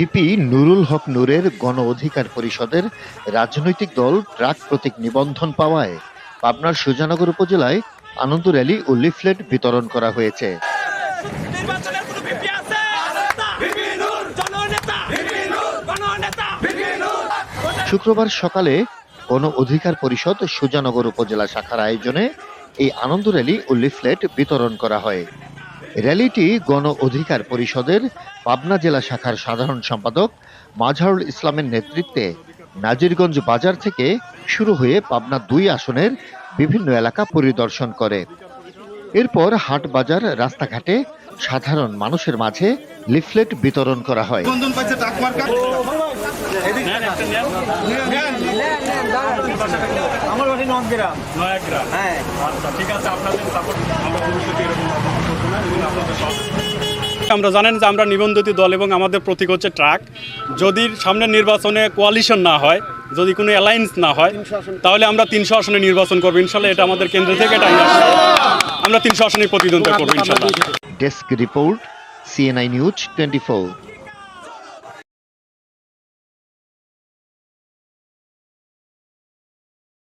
VP Nurul হক নূরের গণ অধিকার পরিষদের রাজনৈতিক দল ট্রাক প্রতীক নিবন্ধন পাওয়ায় পাবনার সুজানগর উপজেলায় আনন্দ র্যালি ও লিফলেট বিতরণ করা হয়েছে। শুক্রবার সকালে গণ অধিকার পরিষদ সুজানগর উপজেলা শাখার আয়োজনে এই আনন্দ র্যালি ও লিফলেট বিতরণ করা হয়। র্যালিটি গণ অধিকার পরিষদের পাবনা জেলা শাখার সাধারণ সম্পাদক মাঝারুল ইসলামের নেতৃত্বে নাজিরগঞ্জ বাজার থেকে শুরু হয়ে পাবনা দুই আসনের বিভিন্ন এলাকা পরিদর্শন করে। এরপর হাট বাজার রাস্তাঘাটে সাধারণ মানুষের মাঝে লিফলেট বিতরণ করা হয়। আমার বাড়ি নগ্রাম নয়াগ্রা হ্যাঁ। আচ্ছা ঠিক আছে আপনাদের সাপোর্ট করব না এজন্য আপনাদের সব আমরা জানেন যে আমরা নিবন্ধিত দল এবং আমাদের প্রতীক হচ্ছে ট্রাক। যদি সামনের নির্বাচনে কোয়ালিশন না হয় যদি কোনো অ্যালায়েন্স না হয় তাহলে আমরা তিনশো আসনে নির্বাচন করব। ইনশাল্লাহ এটা আমাদের কেন্দ্র থেকে এটা আমরা আমরা তিনশো আসনে প্রতিদ্বন্দ্বিতা করব ইনশাল্লাহ। Desk report CNI news twenty